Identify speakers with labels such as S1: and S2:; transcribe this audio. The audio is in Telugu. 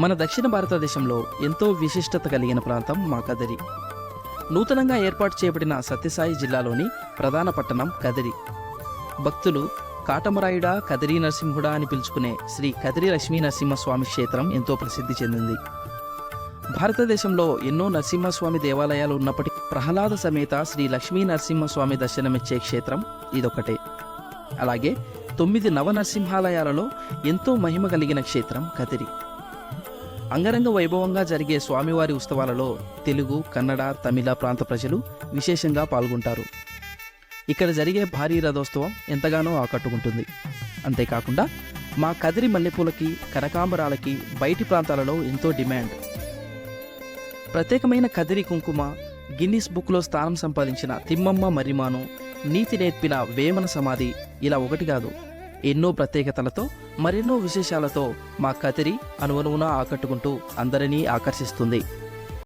S1: మన దక్షిణ భారతదేశంలో ఎంతో విశిష్టత కలిగిన ప్రాంతం మా కదిరి నూతనంగా ఏర్పాటు చేయబడిన సత్యసాయి జిల్లాలోని ప్రధాన పట్టణం కదిరి. భక్తులు కాటమరాయుడా కదిరి నరసింహుడా అని పిలుచుకునే శ్రీ కదిరి లక్ష్మీ నరసింహస్వామి క్షేత్రం ఎంతో ప్రసిద్ధి చెందింది. భారతదేశంలో ఎన్నో నరసింహస్వామి దేవాలయాలు ఉన్నప్పటికీ ప్రహ్లాద సమేత శ్రీ లక్ష్మీ నరసింహస్వామి దర్శనమిచ్చే క్షేత్రం ఇదొకటే. అలాగే తొమ్మిది నవ నరసింహాలయాలలో ఎంతో మహిమ కలిగిన క్షేత్రం కదిరి. అంగరంగ వైభవంగా జరిగే స్వామివారి ఉత్సవాలలో తెలుగు కన్నడ తమిళ ప్రాంత ప్రజలు విశేషంగా పాల్గొంటారు. ఇక్కడ జరిగే భారీ రథోత్సవం ఎంతగానో ఆకట్టుకుంటుంది. అంతేకాకుండా మా కదిరి మల్లెపూలకి కనకాంబరాలకి బయటి ప్రాంతాలలో ఎంతో డిమాండ్. ప్రత్యేకమైన కదిరి కుంకుమ గిన్నిస్ బుక్లో స్థానం సంపాదించిన తిమ్మమ్మ మరిమాను నీతి నేర్పిన వేమన సమాధి ఇలా ఒకటి కాదు. ఎన్నో ప్రత్యేకతలతో మరెన్నో విశేషాలతో మా కతిరి అనువనువున ఆకట్టుకుంటూ అందరినీ ఆకర్షిస్తుంది.